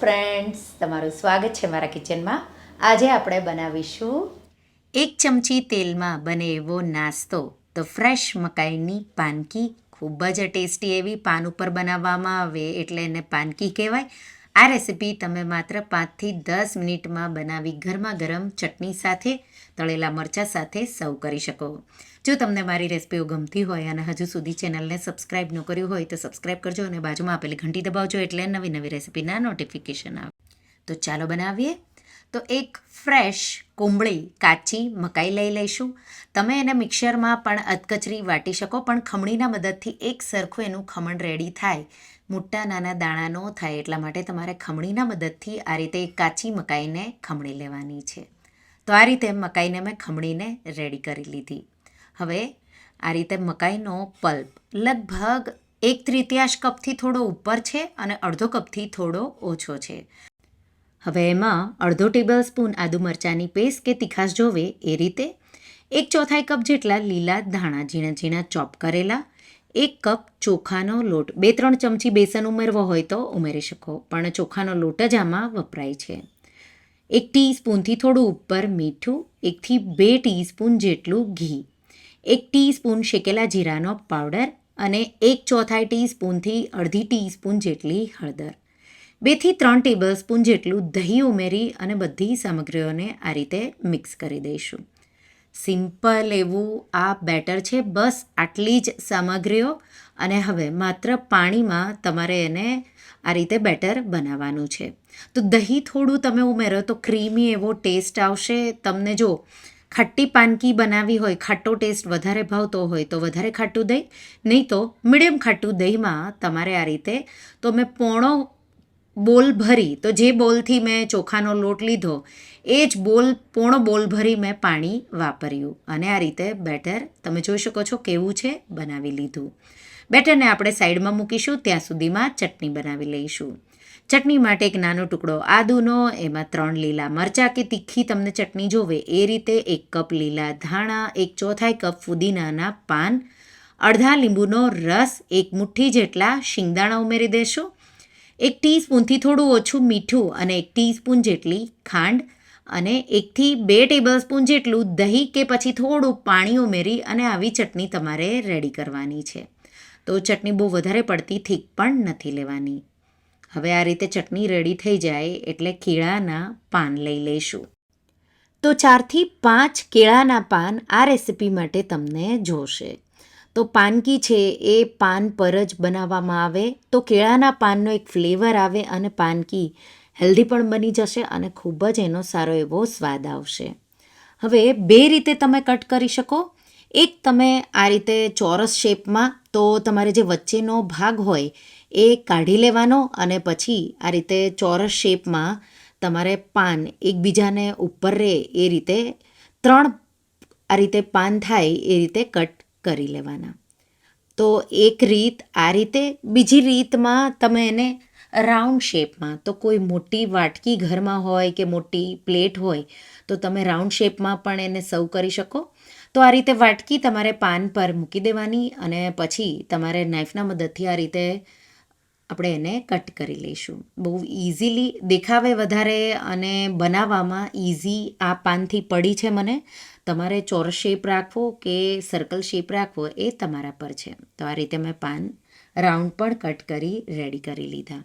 Friends તમારું સ્વાગત છે મારા કિચનમાં આજે આપણે બનાવીશું એક ચમચી તેલમાં બને એવો નાસ્તો. તો ફ્રેશ મકાઈની પાનકી ખૂબ જ ટેસ્ટી એવી પાન ઉપર બનાવવામાં આવે એટલે એને પાનકી કહેવાય. આ રેસીપી તમે માત્ર પાંચથી દસ મિનિટમાં બનાવી ગરમા ગરમ ચટણી સાથે, તળેલા મરચાં સાથે સર્વ કરી શકો. જો તમને મારી રેસીપીઓ ગમતી હોય અને હજુ સુધી ચેનલને સબસ્ક્રાઇબ ન કર્યું હોય તો સબસ્ક્રાઇબ કરજો અને બાજુમાં આપેલી ઘંટી દબાવજો એટલે નવી નવી રેસીપીના નોટિફિકેશન આવે. તો ચાલો બનાવીએ તો એક ફ્રેશ કુંબળી કાચી મકાઈ લઈ લઈશું. તમે એને મિક્સરમાં પણ અધકચરી વાટી શકો, પણ ખમણીના મદદથી એક સરખું એનું ખમણ રેડી થાય. મોટા નાના દાણા ન થાય એટલા માટે તમારે ખમણીના મદદથી આ રીતે કાચી મકાઈને ખમણી લેવાની છે. તો આ રીતે મકાઈને મેં ખમણીને રેડી કરી લીધી. હવે આ રીતે મકાઈનો પલ્પ લગભગ એક તૃતીયાંશ કપથી થોડો ઉપર છે અને અડધો કપથી થોડો ઓછો છે. હવે એમાં અડધો ટેબલ સ્પૂન આદુ મરચાંની પેસ્ટ કે તીખાશ જોવે એ રીતે, એક ચોથાઈ કપ જેટલા લીલા ધાણા ઝીણા ઝીણા ચોપ કરેલા, એક કપ ચોખાનો લોટ, બે ત્રણ ચમચી બેસન ઉમેરવો હોય તો ઉમેરી શકો, પણ ચોખાનો લોટ જ આમાં વપરાય છે. એક ટીસ્પૂનથી થોડું ઉપર મીઠું, એકથી બે ટીસ્પૂન જેટલું ઘી, એક ટીસ્પૂન શેકેલા જીરાનો પાવડર અને એક ચોથાઈ ટીસ્પૂનથી અડધી ટીસ્પૂન જેટલી હળદર. બેથી ત્રણ ટેબલ સ્પૂન જેટલું દહીં ઉમેરી અને બધી સામગ્રીઓને આ રીતે મિક્સ કરી દઈશું. સિમ્પલ એવું આ બેટર છે. બસ આટલી જ સામગ્રીઓ અને હવે માત્ર પાણીમાં તમારે એને આ રીતે બેટર બનાવવાનું છે. તો દહીં થોડું તમે ઉમેરો તો ક્રીમી એવો ટેસ્ટ આવશે. તમને જો ખાટી પાનકી બનાવી હોય, ખાટો ટેસ્ટ વધારે ભાવતો હોય તો વધારે ખાટું દહીં, નહીં તો મીડિયમ ખાટું દહીંમાં તમારે આ રીતે તો મેં પોણો બોલ ભરી. તો જે બોલથી મેં ચોખાનો લોટ લીધો, એ જ બોલ પોણો બોલ ભરી મેં પાણી વાપર્યું. અને આ રીતે બેટર તમે જોઈ શકો છો કેવું છે બનાવી લીધું. બેટરને આપણે સાઈડમાં મૂકીશું, ત્યાં સુધીમાં ચટણી બનાવી લઈશું. ચટણી માટે એક નાનો ટુકડો આદુનો, એમાં ત્રણ લીલા મરચાં કે તીખી તમને ચટણી જોવે, એ રીતે એક કપ લીલા ધાણા, એક ચોથાઈ કપ ફુદીનાના પાન, અડધા લીંબુનો રસ, એક મુઠ્ઠી જેટલા શિંગદાણા ઉમેરી દેશો એક ટીસ્પૂનથી થોડું ઓછું મીઠું અને એક ટીસ્પૂન જેટલી ખાંડ અને એકથી બે ટેબલ સ્પૂન જેટલું દહીં કે પછી થોડું પાણી ઉમેરી અને આવી ચટણી તમારે રેડી કરવાની છે. તો ચટણી બહુ વધારે પડતી થીક પણ નથી લેવાની. હવે આ રીતે ચટણી રેડી થઈ જાય એટલે કેળાના પાન લઈ લઈશું. તો ચારથી પાંચ કેળાના પાન આ રેસિપી માટે તમને જોશે. તો પાનકી છે એ પાન પર જ બનાવવામાં આવે. તો કેળાના પાનનો એક ફ્લેવર આવે અને પાનકી હેલ્ધી પણ બની જશે અને ખૂબ જ એનો સારો એવો સ્વાદ આવશે. હવે બે રીતે તમે કટ કરી શકો. એક તમે આ રીતે ચોરસ શેપમાં તો તમારે જે વચ્ચેનો ભાગ હોય એ કાઢી લેવાનો અને પછી આ રીતે ચોરસ શેપમાં તમારે પાન એકબીજાને ઉપર રહે એ રીતે ત્રણ આ રીતે પાન થાય એ રીતે કટ કરી લેવાના. તો એક રીત આ રીતે, બીજી રીતમાં તમે એને રાઉન્ડ શેપમાં, તો કોઈ મોટી વાટકી ઘરમાં હોય કે મોટી પ્લેટ હોય, તો તમે રાઉન્ડ શેપમાં પણ એને સર્વ કરી શકો. તો આ રીતે વાટકી તમારે પાન પર મૂકી દેવાની અને પછી તમારે નાઈફના મદદથી આ રીતે આપણે એને કટ કરી લઈશું. બહુ ઇઝીલી દેખાવે વધારે અને બનાવવામાં ઇઝી આ પાનથી પડી છે મને. તમારે ચોરસ શેપ રાખવો કે સર્કલ શેપ રાખવો એ તમારા પર છે. તો આ રીતે મેં પાન રાઉન્ડ પણ કટ કરી રેડી કરી લીધા.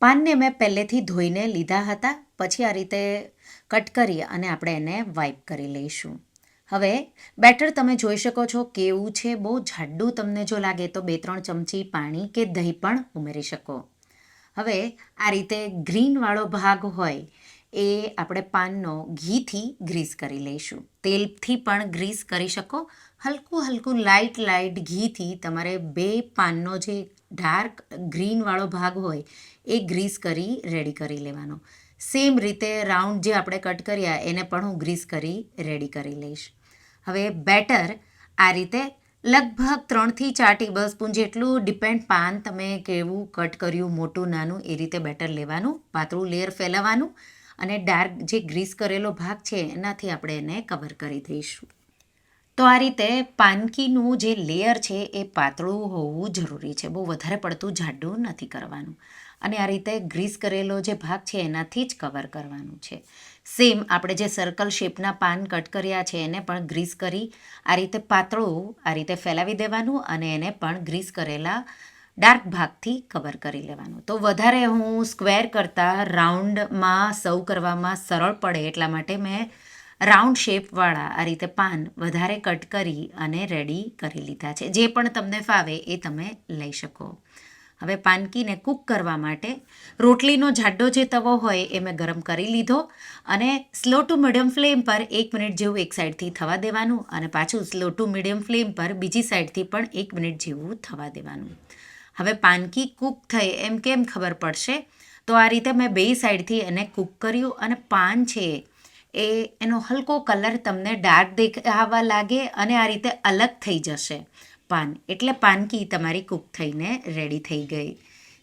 પાનને મેં પહેલેથી ધોઈને લીધા હતા. પછી આ રીતે કટ કરી અને આપણે એને વાઇપ કરી લઈશું. હવે, બેટર તમે જોઈ શકો છો કેવું છે, બહુ જાડું તમને જો લાગે તો બે ત્રણ ચમચી પાણી કે દહીં પણ ઉમેરી શકો. હવે, આ રીતે ગ્રીનવાળો ભાગ હોય, એ આપણે પાનનો ઘીથી ગ્રીસ કરી લઈશું. તેલથી પણ ગ્રીસ કરી શકો. હલકું હલકું લાઇટ લાઇટ ઘીથી તમારે બે પાનનો જે ડાર્ક ગ્રીનવાળો ભાગ હોય, એ ગ્રીસ કરી રેડી કરી લેવાનો. સેમ રીતે રાઉન્ડ જે આપણે કટ કર્યા, એને પણ હું ગ્રીસ કરી રેડી કરી લઈશ. હવે બેટર આ રીતે લગભગ ત્રણથી ચાર ટેબલ સ્પૂન જેટલું ડિપેન્ડ પાન તમે કેવું કટ કર્યું, મોટું, નાનું, એ રીતે બેટર લેવાનું, પાતળું લેયર ફેલાવવાનું અને ડાર્ક જે ગ્રીસ કરેલો ભાગ છે એનાથી આપણે એને કવર કરી દઈશું. તો આ રીતે પાનકીનું જે લેયર છે એ પાતળું હોવું જરૂરી છે. બહુ વધારે પડતું જાડું નથી કરવાનું. અને આ રીતે ગ્રીસ કરેલો જે ભાગ છે એનાથી જ કવર કરવાનું છે. સેમ આપણે જે સર્કલ શેપના પાન કટ કર્યા છે એને પણ ગ્રીસ કરી, આ રીતે પાતળું આ રીતે ફેલાવી દેવાનું અને એને પણ ગ્રીસ કરેલા ડાર્ક ભાગથી કવર કરી લેવાનું. તો વધારે હું સ્ક્વેર કરતાં રાઉન્ડમાં સર્વ કરવામાં સરળ પડે એટલા માટે મેં રાઉન્ડ શેપવાળા આ રીતે પાન વધારે કટ કરી અને રેડી કરી લીધા છે. જે પણ તમને ફાવે એ તમે લઈ શકો. હવે પાનકીને કૂક કરવા માટે રોટલીનો જાડો જે તવો હોય એ મેં ગરમ કરી લીધો અને સ્લો ટુ મીડિયમ ફ્લેમ પર એક મિનિટ જેવું એક સાઈડથી થવા દેવાનું અને પાછું સ્લો ટુ મીડિયમ ફ્લેમ પર બીજી સાઈડથી પણ એક મિનિટ જેવું થવા દેવાનું. હવે પાનકી કૂક થઈ એમ કેમ ખબર પડશે? તો આ રીતે મેં બે સાઈડથી એને કૂક કર્યું અને પાન છે એ, એનો હલકો કલર તમને ડાર્ક દેખાવા લાગે અને આ રીતે અલગ થઈ જશે. પાન. એટલે પાનકી તમારી કૂક થઈને રેડી થઈ ગઈ.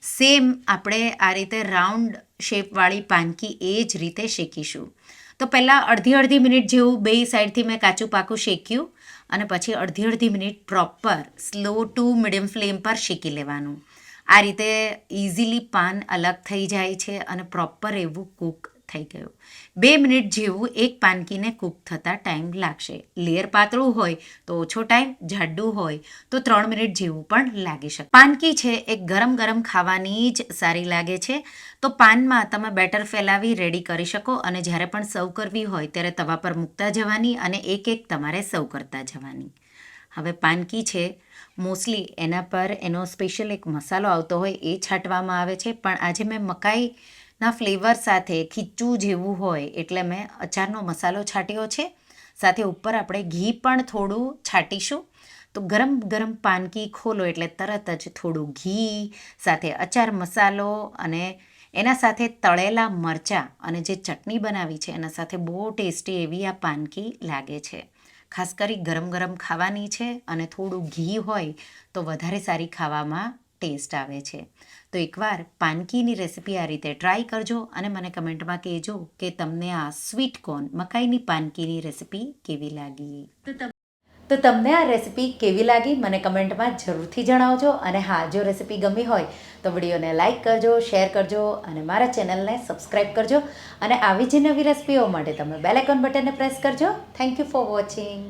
સેમ આપણે આ રીતે રાઉન્ડ શેપવાળી પાનકી એ જ રીતે શેકીશું. તો પહેલાં અડધી અડધી મિનિટ જેવું બે સાઈડથી મેં કાચું પાકું શેક્યું અને પછી અડધી અડધી minute proper slow to medium flame પર શેકી લેવાનું. આ રીતે ઇઝીલી પાન અલગ થઈ જાય છે અને પ્રોપર એવું કૂક થઈ ગયું. બે મિનિટ જેવું એક પાનકીને કૂક થતાં ટાઈમ લાગશે. લેયર પાતળું હોય તો ઓછો ટાઈમ, જાડું હોય તો ત્રણ મિનિટ જેવું પણ લાગી શકે. પાનકી છે એ ગરમ ગરમ ખાવાની જ સારી લાગે છે. તો પાનમાં તમે બેટર ફેલાવી રેડી કરી શકો અને જ્યારે પણ સર્વ કરવી હોય ત્યારે તવા પર મૂકતા જવાની અને એક એક તમારે સર્વ કરતા જવાની. હવે પાનકી છે. મોસ્ટલી એના પર એનો સ્પેશિયલ એક મસાલો આવતો હોય એ છાંટવામાં આવે છે. પણ આજે મેં મકાઈના ફ્લેવર સાથે ખીચું જેવું હોય એટલે મેં અચારનો મસાલો છાંટ્યો છે. સાથે ઉપર આપણે ઘી પણ થોડું છાંટીશું. તો ગરમ ગરમ પાનકી ખોલો એટલે તરત જ થોડું ઘી, સાથે અચાર મસાલો અને એના સાથે તળેલા મરચાં અને જે ચટણી બનાવી છે એના સાથે બહુ ટેસ્ટી એવી આ પાનકી લાગે છે. ખાસ કરી ગરમ ગરમ ખાવાની છે અને થોડું ઘી હોય તો વધારે સારી ખાવામાં ટેસ્ટ આવે છે. તો એકવાર પાનકીની રેસિપી આ રીતે ટ્રાય કરજો અને મને કમેન્ટમાં કહેજો કે તમને આ સ્વીટ કોર્ન મકાઈની પાનકીની રેસિપી કેવી લાગી. તો તમને આ રેસિપી કેવી લાગી મને કમેન્ટમાં જરૂરથી જણાવજો અને હા, જો રેસીપી ગમી હોય તો વિડીયોને લાઇક કરજો, શેર કરજો અને મારા ચેનલને સબસ્ક્રાઈબ કરજો અને આવી જ નવી રેસીપીઓ માટે તમે બેલેકોન બટનને પ્રેસ કરજો. Thank you for watching.